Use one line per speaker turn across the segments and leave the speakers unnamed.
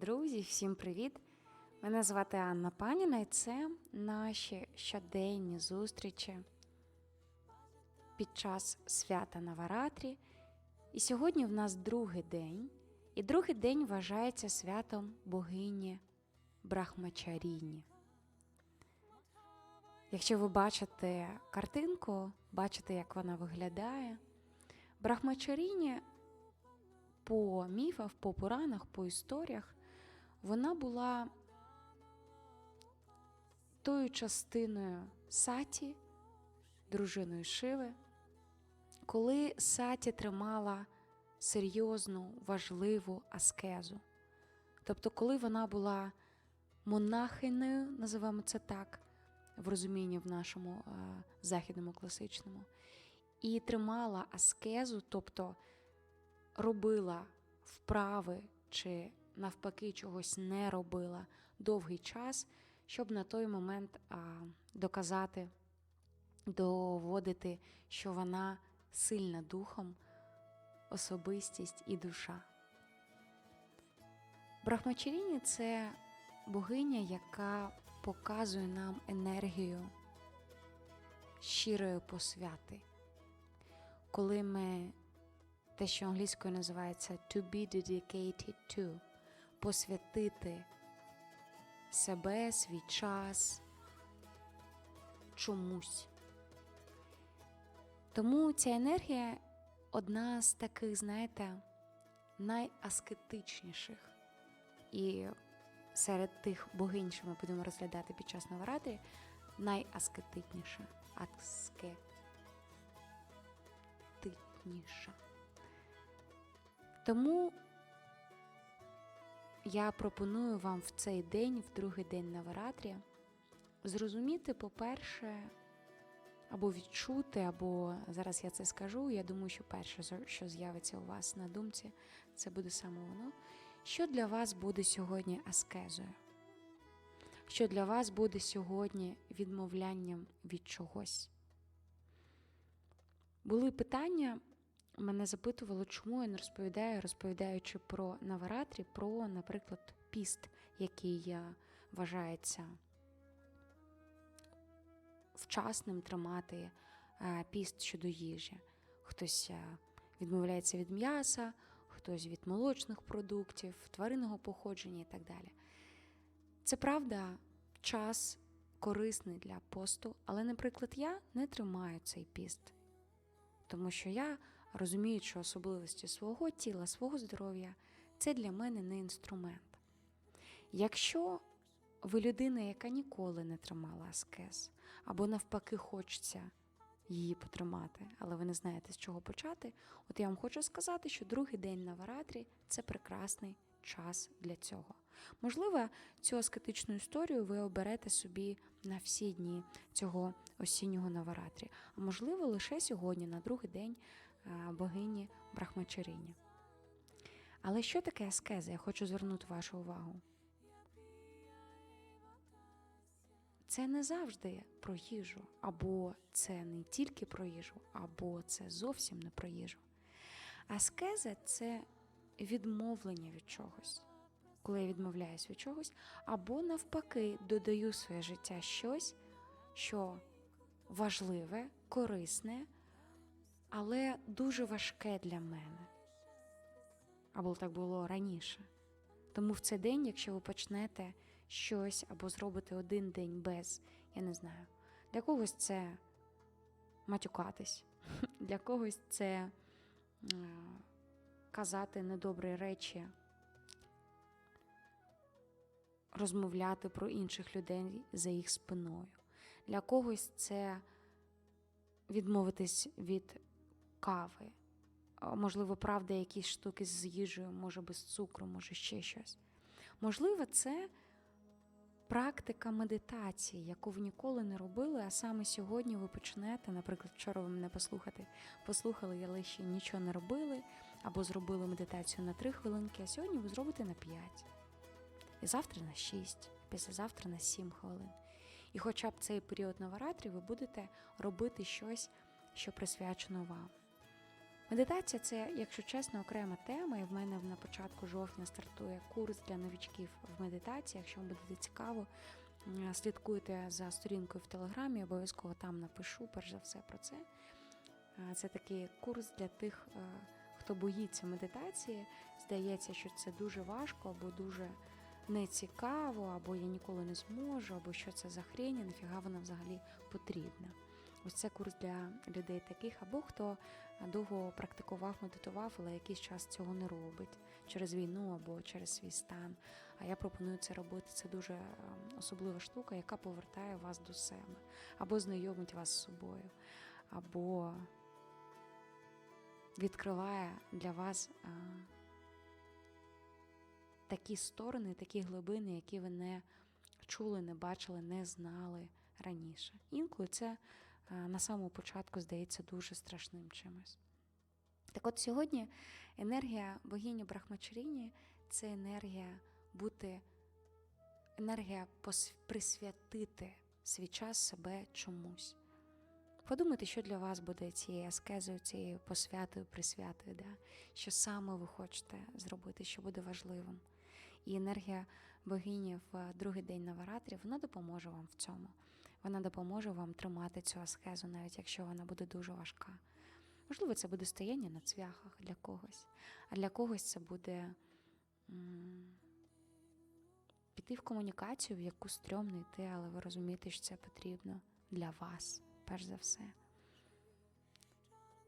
Друзі, всім привіт! Мене звати Анна Паніна, і це наші щоденні зустрічі під час свята Наваратрі. І сьогодні в нас другий день, і другий день вважається святом богині Брахмачаріні. Якщо ви бачите картинку, бачите, як вона виглядає, Брахмачаріні по міфах, по Пуранах, по історіях, вона була тою частиною Саті, дружиною Шиви, коли Саті тримала серйозну, важливу аскезу. Тобто, коли вона була монахинею, називаємо це так, в розумінні в нашому е, західному класичному, і тримала аскезу, тобто робила вправи чи навпаки чогось не робила довгий час, щоб на той момент а, доказати, доводити, що вона сильна духом, особистість і душа. Брахмачаріні це богиня, яка показує нам енергію щирої посвяти. Коли ми те, що англійською називається to be dedicated to, посвятити себе, свій час чомусь. Тому ця енергія одна з таких, знаєте, найаскетичніших. І серед тих богинь, що ми будемо розглядати під час Наваратрі, найаскетичніша. Аскетичніша. Тому я пропоную вам в цей день, в другий день Наваратрі, зрозуміти, по-перше, або відчути, або зараз я це скажу. Я думаю, що перше, що з'явиться у вас на думці, це буде саме воно. Що для вас буде сьогодні аскезою? Що для вас буде сьогодні відмовлянням від чогось? Були питання. Мене запитувало, чому я не розповідаю, розповідаючи про Наваратрі, про, наприклад, піст, який вважається вчасним тримати піст щодо їжі. Хтось відмовляється від м'яса, хтось від молочних продуктів, тваринного походження і так далі. Це правда, час корисний для посту, але, наприклад, я не тримаю цей піст, тому що я розумію, що особливості свого тіла, свого здоров'я це для мене не інструмент. Якщо ви людина, яка ніколи не тримала аскез, або навпаки, хочеться її потримати, але ви не знаєте, з чого почати, от я вам хочу сказати, що другий день на варатрі це прекрасний час для цього. Можливо, цю аскетичну історію ви оберете собі на всі дні цього осіннього наваратрі, а можливо, лише сьогодні, на другий день богині Брахмачаріні. Але що таке аскеза? Я хочу звернути вашу увагу. Це не завжди про їжу, або це не тільки про їжу, або це зовсім не про їжу. Аскеза це відмовлення від чогось, коли я відмовляюсь від чогось, або навпаки додаю в своє життя щось, що важливе, корисне, але дуже важке для мене. Або так було раніше. Тому в цей день, якщо ви почнете щось або зробите один день без, я не знаю, для когось це матюкатись, для когось це казати недобрі речі, розмовляти про інших людей за їх спиною. Для когось це відмовитись від кави. Можливо, правда, якісь штуки з їжею, може без цукру, може ще щось. Можливо, це практика медитації, яку ви ніколи не робили, а саме сьогодні ви почнете, наприклад, вчора ви мене послухати, послухали, але ще нічого не робили, або зробили медитацію на 3 хвилинки, а сьогодні ви зробите на 5. І завтра на 6, післязавтра на 7 хвилин. І хоча б цей період на варатрі ви будете робити щось, що присвячено вам. Медитація це, якщо чесно, окрема тема, і в мене на початку жовтня стартує курс для новічків в медитації. Якщо вам буде цікаво, слідкуйте за сторінкою в Телеграмі, обов'язково там напишу, перш за все про це. Це такий курс для тих, е, хто боїться медитації. Здається, що це дуже важко або дуже нецікаво, або я ніколи не зможу, або що це за хрень, і нафіга вона взагалі потрібна. Ось це курс для людей таких, або хто довго практикував, медитував, але якийсь час цього не робить через війну або через свій стан. А я пропоную це робити. Це дуже е, особлива штука, яка повертає вас до себе, або знайомить вас з собою, або відкриває для вас е, такі сторони, такі глибини, які ви не чули, не бачили, не знали раніше. Інколи це е, на самому початку здається дуже страшним чимось. Так от сьогодні енергія богині Брахмачаріні це енергія бути, енергія присвятити свій час себе чомусь. Подумайте, що для вас буде цією аскезою, цією посвятою, присвятою, да? що саме ви хочете зробити, що буде важливим. І енергія богині в другий день Наваратрі, вона допоможе вам в цьому. Вона допоможе вам тримати цю аскезу, навіть якщо вона буде дуже важка. Можливо, це буде стояння на цвяхах для когось, а для когось це буде м, піти в комунікацію, в яку стрьомно йти, але ви розумієте, що це потрібно для вас, перш за все.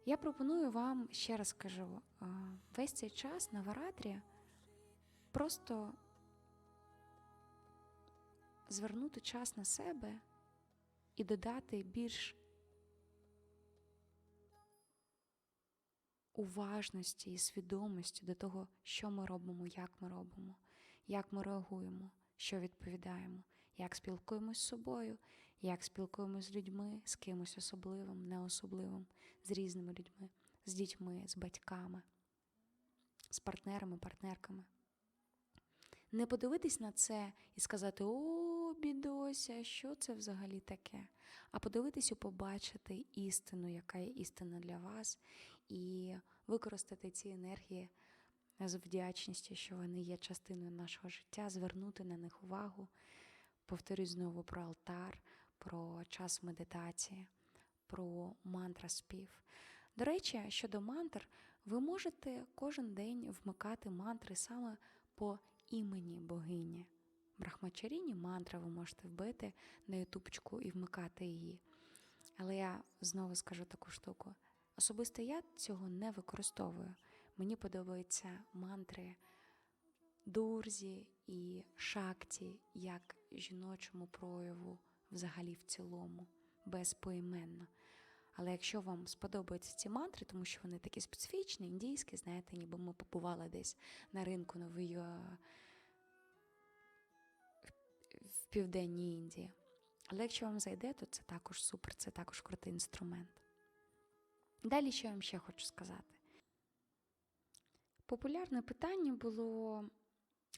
Я пропоную вам, ще раз кажу, весь цей час на Варатрі просто звернути час на себе і додати більш уважності і свідомості до того, що ми робимо, як ми робимо, як ми реагуємо, що відповідаємо, як спілкуємось з собою, як спілкуємось з людьми, з кимось особливим, неособливим, з різними людьми, з дітьми, з батьками, з партнерами, партнерками. Не подивитись на це і сказати: О, бідося, що це взагалі таке? А подивитись і побачити істину, яка є істина для вас, і використати ці енергії з вдячністю, що вони є частиною нашого життя, звернути на них увагу. Повторюсь знову про алтар, про час медитації, про мантра спів. До речі, щодо мантр, ви можете кожен день вмикати мантри саме по імені богині. Брахмачаріні мантра ви можете вбити на ютубчику і вмикати її. Але я знову скажу таку штуку. Особисто я цього не використовую. Мені подобаються мантри дурзі і шакті як жіночому прояву взагалі в цілому, безпоіменно. Але якщо вам сподобаються ці мантри, тому що вони такі специфічні, індійські, знаєте, ніби ми побували десь на ринку нової е, в південній Індії. Але якщо вам зайде, то це також супер, це також крутий інструмент. Далі, що я вам ще хочу сказати. Популярне питання було: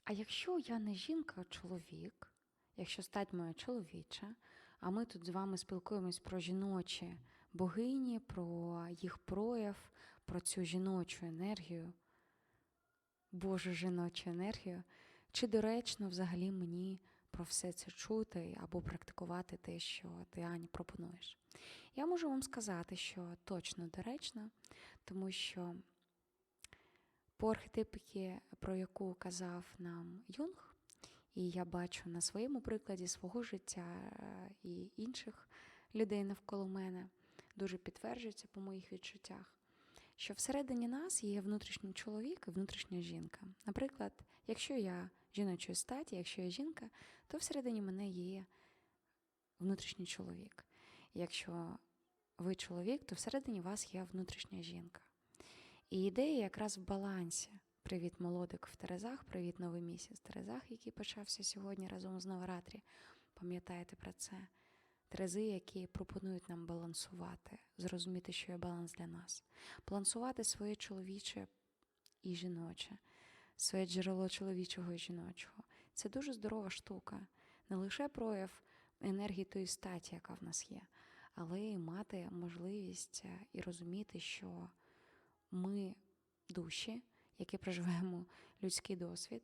а якщо я не жінка, а чоловік, якщо стать моя чоловіча, а ми тут з вами спілкуємось про жіночі богині, про їх прояв, про цю жіночу енергію, Божу жіночу енергію, чи доречно взагалі мені про все це чути або практикувати те, що ти Ані пропонуєш? Я можу вам сказати, що точно доречно, тому що по архетипіки, про яку казав нам Юнг, і я бачу на своєму прикладі свого життя е, і інших людей навколо мене, дуже підтверджується по моїх відчуттях, що всередині нас є внутрішній чоловік і внутрішня жінка. Наприклад, якщо я жіночої статі, якщо я жінка, то всередині мене є внутрішній чоловік. Якщо ви чоловік, то всередині вас є внутрішня жінка. І ідея якраз в балансі. Привіт, молодик в Терезах, привіт, новий місяць в Терезах, який почався сьогодні разом з Наваратрі. Пам'ятаєте про це? Терези, які пропонують нам балансувати, зрозуміти, що є баланс для нас, балансувати своє чоловіче і жіноче, своє джерело чоловічого і жіночого. Це дуже здорова штука, не лише прояв енергії тої статі, яка в нас є, але й мати можливість е, і розуміти, що ми душі, які проживаємо людський досвід,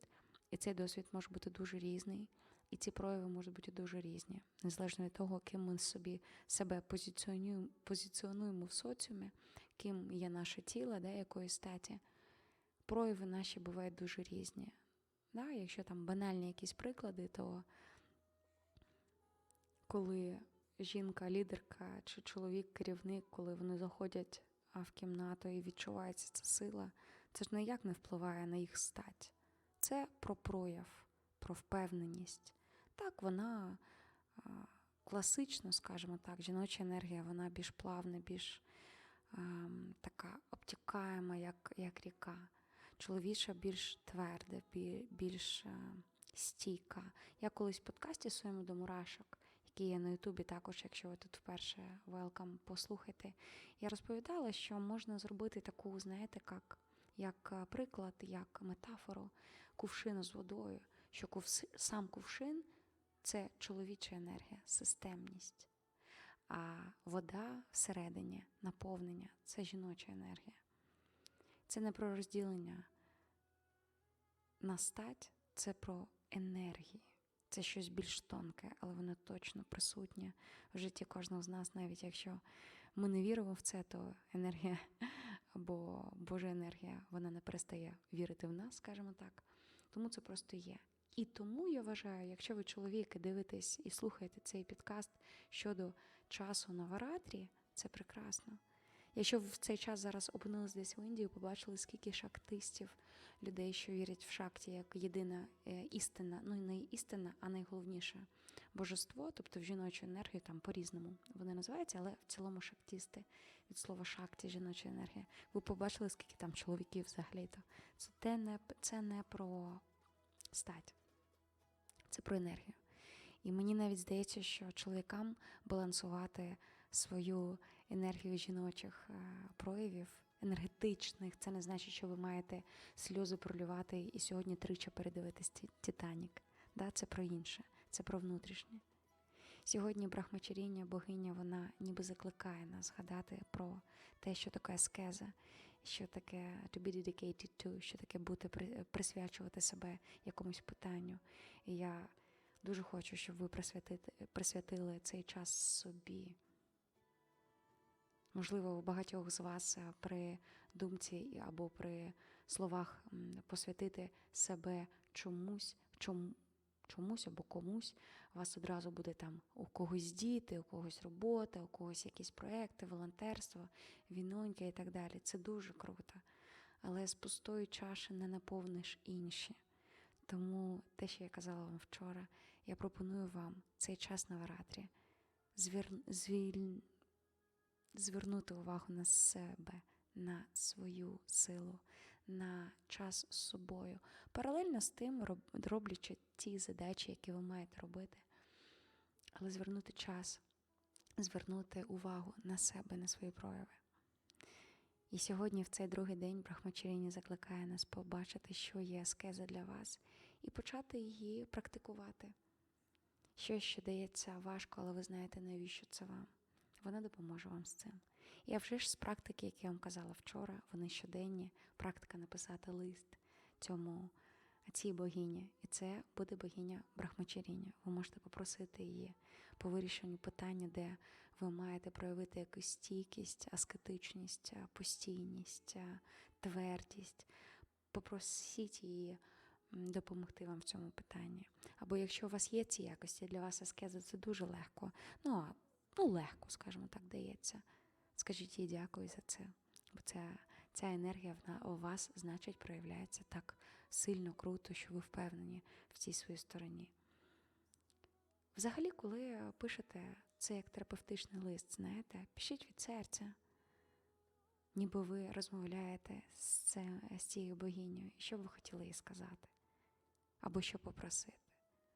і цей досвід може бути дуже різний, і ці прояви можуть бути дуже різні, незалежно від того, ким ми собі себе позиціонуємо, позиціонуємо в соціумі, ким є наше тіло, да, якої статі. Прояви наші бувають дуже різні. Да, якщо там банальні якісь приклади, то коли жінка, лідерка чи чоловік, керівник, коли вони заходять в кімнату і відчувається ця сила, це ж ніяк не впливає на їх стать. Це про прояв, про впевненість. Так, вона класично, скажімо так, жіноча енергія, вона більш плавна, більш а, така обтікаєма, як, як ріка. Чоловіча більш тверда, більш а, стійка. Я колись в подкасті своєму до мурашок, який є на Ютубі, також, якщо ви тут вперше welcome, послухайте, я розповідала, що можна зробити таку, знаєте, як, як приклад, як метафору кувшину з водою, що кувс, сам кувшин це чоловіча енергія, системність, а вода всередині, наповнення це жіноча енергія. Це не про розділення на стать, це про енергії. Це щось більш тонке, але воно точно присутнє в житті кожного з нас, навіть якщо ми не віримо в це, то енергія або Божа енергія, вона не перестає вірити в нас, скажімо так. Тому це просто є. І тому я вважаю, якщо ви чоловіки дивитесь і слухаєте цей підкаст щодо часу на варатрі, це прекрасно. Якщо ви в цей час зараз опинились десь в Індії, побачили, скільки шактистів, людей, що вірять в шакті як єдина е, істина, ну не істина, а найголовніше божество, тобто в жіночу енергію там по-різному вони називаються, але в цілому шактісти від слова шакті, жіноча енергія. Ви побачили, скільки там чоловіків взагалі-то. Це, не, це не про стать, це про енергію. І мені навіть здається, що чоловікам балансувати свою енергію жіночих е, проявів, енергетичних, це не значить, що ви маєте сльози пролювати і сьогодні тричі передивитись «Ті- Титанік. Да, це про інше, це про внутрішнє. Сьогодні Брахмачаріння, богиня, вона ніби закликає нас згадати про те, що таке аскеза, що таке to be dedicated to, що таке бути присвячувати себе якомусь питанню. І я дуже хочу, щоб ви присвятили цей час собі. Можливо, у багатьох з вас е, при думці або при словах посвятити себе чомусь, чому, чомусь або комусь, вас одразу буде там у когось діти, у когось робота, у когось якісь проекти, волонтерство, вінонька і так далі. Це дуже круто. Але з пустої чаші не наповниш інші. Тому те, що я казала вам вчора, я пропоную вам цей час на варатрі звір... звіль... звернути увагу на себе, на свою силу, на час з собою. Паралельно з тим, роблячи ті задачі, які ви маєте робити, але звернути час, звернути увагу на себе, на свої прояви. І сьогодні, в цей другий день, Брахмачаріні закликає нас побачити, що є аскеза для вас, і почати її практикувати. Щось, що дається важко, але ви знаєте, навіщо це вам. Вона допоможе вам з цим. А вже ж з практики, які я вам казала вчора, вони щоденні, практика написати лист цьому цій богині. І це буде богиня Брахмачаріня. Ви можете попросити її по вирішенню питання, де ви маєте проявити якусь стійкість, аскетичність, постійність, твердість. Попросіть її допомогти вам в цьому питанні. Або якщо у вас є ці якості, для вас аскеза це дуже легко. Ну, а, ну легко, скажімо так, дається. Скажіть їй дякую за це. Бо ця, ця енергія у вас, значить, проявляється так сильно, круто, що ви впевнені в цій своїй стороні. Взагалі, коли пишете це як терапевтичний лист, знаєте, пишіть від серця, ніби ви розмовляєте з, це, з цією богинею, що б ви хотіли їй сказати, або що попросити,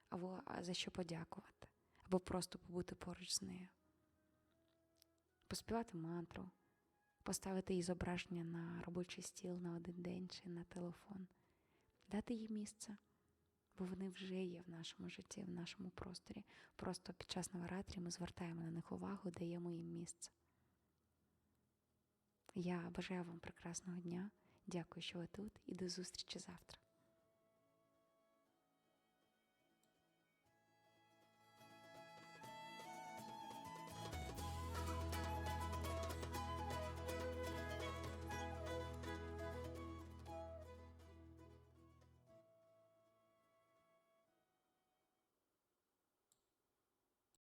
або за що подякувати, або просто побути поруч з нею, поспівати мантру, поставити їй зображення на робочий стіл на один день чи на телефон, дати їй місце бо вони вже є в нашому житті, в нашому просторі. Просто під час наваратрі ми звертаємо на них увагу, даємо їм місце. Я бажаю вам прекрасного дня. Дякую, що ви тут, і до зустрічі завтра.